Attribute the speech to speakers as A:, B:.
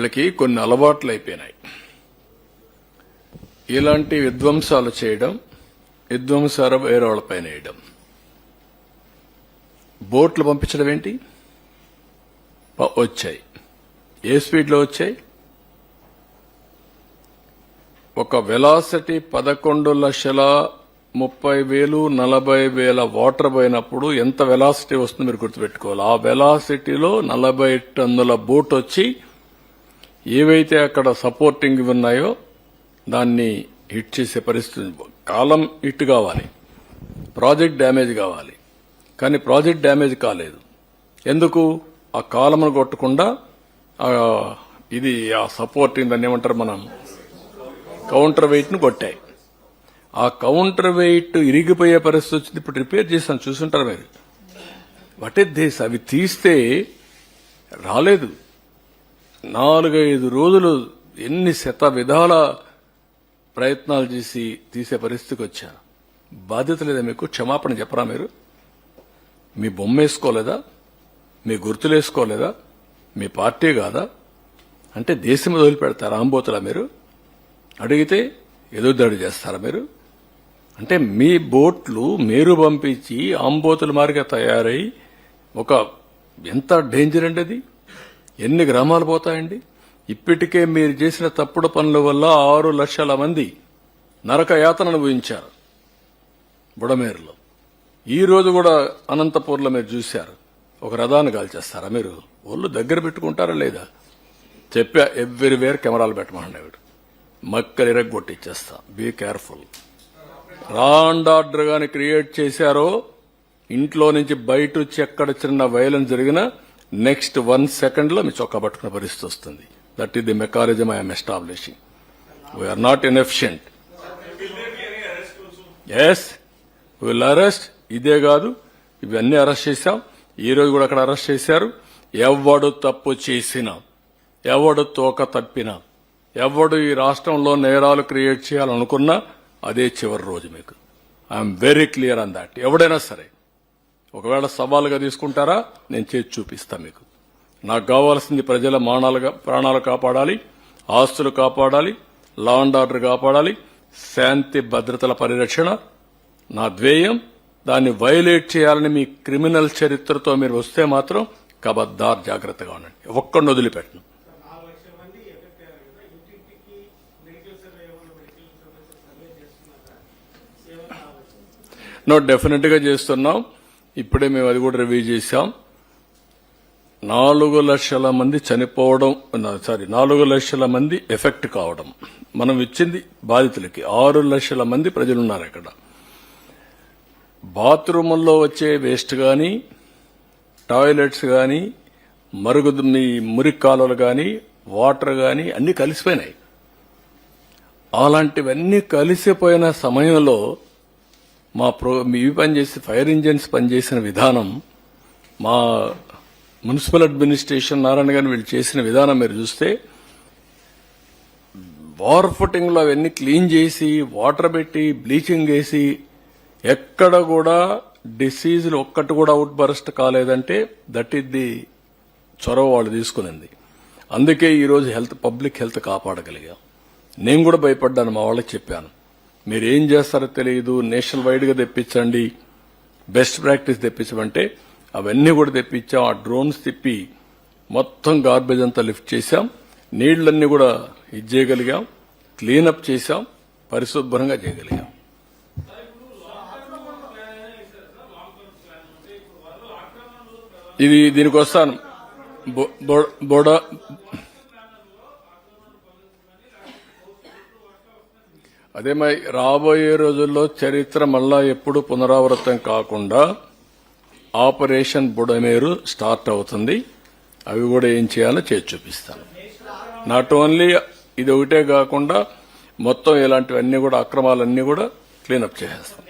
A: వీళ్ళకి కొన్ని అలవాట్లు అయిపోయినాయి. ఇలాంటి విధ్వంసాలు చేయడం విధ్వంసాల వేరే వేయడం. బోట్లు పంపించడం ఏంటి? వచ్చాయి. ఏ స్పీడ్లో వచ్చాయి? ఒక వెలాసిటీ పదకొండు లక్షల ముప్పై వేలు నలభై వేల వాటర్ పోయినప్పుడు ఎంత వెలాసిటీ వస్తుందో మీరు గుర్తుపెట్టుకోవాలి. ఆ వెలాసిటీలో నలభై టన్నుల బోట్ వచ్చి ఏవైతే అక్కడ సపోర్టింగ్ ఉన్నాయో దాన్ని హిట్ చేసే పరిస్థితి కాలం హిట్ కావాలి. ప్రాజెక్ట్ డ్యామేజ్ కావాలి. కానీ ప్రాజెక్ట్ డ్యామేజ్ కాలేదు. ఎందుకు? ఆ కాలమును కొట్టకుండా ఇది ఆ సపోర్టింగ్ దాన్ని ఏమంటారు మనం? కౌంటర్ వెయిట్ను కొట్టాయి. ఆ కౌంటర్ వెయిట్ ఇరిగిపోయే పరిస్థితి వచ్చింది. ఇప్పుడు రిపేర్ చేసాం చూసుంటారు మీరు. వాట్ ఇస్ అవి తీస్తే రాలేదు. నాలుగైదు రోజులు ఎన్ని శత విధాల ప్రయత్నాలు చేసి తీసే పరిస్థితికి వచ్చాను. బాధ్యత లేదా మీకు క్షమాపణ చెప్పరా మీరు? మీ బొమ్మ వేసుకోలేదా మీ గుర్తులేసుకోలేదా? మీ పార్టీ కాదా? అంటే దేశం వదిలిపెడతారా ఆంబోతులా మీరు? అడిగితే ఎదురుదాడి చేస్తారా మీరు? అంటే మీ బోట్లు మీరు పంపించి ఆంబోతుల మారిగా తయారై ఒక ఎంత డేంజర్ అండి అది? ఎన్ని గ్రామాలు పోతాయండి? ఇప్పటికే మీరు చేసిన తప్పుడు పనుల వల్ల ఆరు లక్షల మంది నరక యాతన అనుభవించారు బుడమేరులో. ఈ రోజు కూడా అనంతపూర్లో మీరు చూశారు. ఒక రథాన్ని కాల్చేస్తారా మీరు? ఒళ్ళు దగ్గర పెట్టుకుంటారా లేదా? చెప్పా ఎవ్రీవేర్ కెమెరాలు పెట్టమన్నాడు మక్కలు ఇరగ్గొట్టిచ్చేస్తా బీ కేర్ఫుల్ రాండ్ ఆర్డర్ గాని క్రియేట్ చేశారో ఇంట్లో నుంచి బయట వచ్చి ఎక్కడ చిన్న వైలెన్స్ జరిగినా నెక్స్ట్ వన్ సెకండ్లో మీ చొక్కా పట్టుకునే పరిస్థితి వస్తుంది. That is the mechanism I'm establishing we are not inefficient as will arrest ఇదే కాదు. ఇవన్నీ అరెస్ట్ చేశాం. ఈ రోజు కూడా అక్కడ అరెస్ట్ చేశారు. ఎవడు తప్పు చేసినా ఎవడు తోక తప్పినా ఎవడు ఈ రాష్ట్రంలో నేరాలు క్రియేట్ చేయాలనుకున్నా అదే చివరి రోజు మీకు. I'm very clear on that ఎవడైనా సరే ఒకవేళ సవాలుగా తీసుకుంటారా నేను చేసి చూపిస్తా మీకు. నాకు కావాల్సింది ప్రజల మానాలుగా ప్రాణాలు కాపాడాలి ఆస్తులు కాపాడాలి లా అండ్ ఆర్డర్ కాపాడాలి శాంతి భద్రతల పరిరక్షణ. నా ధ్యేయం దాన్ని వైలేట్ చేయాలని మీ క్రిమినల్ చరిత్రతో మీరు వస్తే మాత్రం కబద్దార్ జాగ్రత్తగా ఉండండి. ఒక్కడిని వదిలిపెట్టను. నో డెఫినెట్గా చేస్తున్నాం. ఇప్పుడే మేము అది కూడా రివ్యూ చేశాం. నాలుగు లక్షల మంది చనిపోవడం సారీ నాలుగు లక్షల మంది ఎఫెక్ట్ కావడం. మనం ఇచ్చింది బాధితులకి. ఆరు లక్షల మంది ప్రజలున్నారు అక్కడ. బాత్రూముల్లో వచ్చే వేస్ట్ కానీ టాయిలెట్స్ కానీ మరుగు మీ మురికి కాలువలు కానీ వాటర్ కానీ అన్నీ కలిసిపోయినాయి. అలాంటివన్నీ కలిసిపోయిన సమయంలో మా ప్రో ఇవి పనిచేసి ఫైర్ ఇంజిన్స్ పనిచేసిన విధానం మా మున్సిపల్ అడ్మినిస్ట్రేషన్ నారాయణ గారిని వీళ్ళు చేసిన విధానం మీరు చూస్తే వార్ ఫుటింగ్లో అవన్నీ క్లీన్ చేసి వాటర్ పెట్టి బ్లీచింగ్ వేసి ఎక్కడ కూడా డిసీజులు ఒక్కటి కూడా అవుట్ బరస్ట్ కాలేదంటే దట్ ఈస్ ది చొరవ వాళ్ళు తీసుకునింది. అందుకే ఈరోజు హెల్త్ పబ్లిక్ హెల్త్ కాపాడగలిగాం. నేను కూడా భయపడ్డాను మా వాళ్ళకి చెప్పాను. మీరేం చేస్తారో తెలియదు నేషనల్ వైడ్గా తెప్పించండి. బెస్ట్ ప్రాక్టీస్ తెప్పించమంటే అవన్నీ కూడా తెప్పించాం. ఆ డ్రోన్స్ తిప్పి మొత్తం గార్బేజ్ అంతా లిఫ్ట్ చేశాం. నీళ్ళన్నీ కూడా ఇది చేయగలిగాం. క్లీనప్ చేశాం. పరిశుభ్రంగా చేయగలిగాం. ఇది దీనికి వస్తాను. బోడా అదే మరి రాబోయే రోజుల్లో చరిత్ర మళ్ళా ఎప్పుడు పునరావృతం కాకుండా ఆపరేషన్ బుడమేరు స్టార్ట్ అవుతుంది. అవి కూడా ఏం చేయాలో చేసి చూపిస్తాను. నాట్ ఓన్లీ ఇది ఒకటే కాకుండా మొత్తం ఇలాంటివన్నీ కూడా అక్రమాలన్నీ కూడా క్లీనప్ చేసేస్తాం.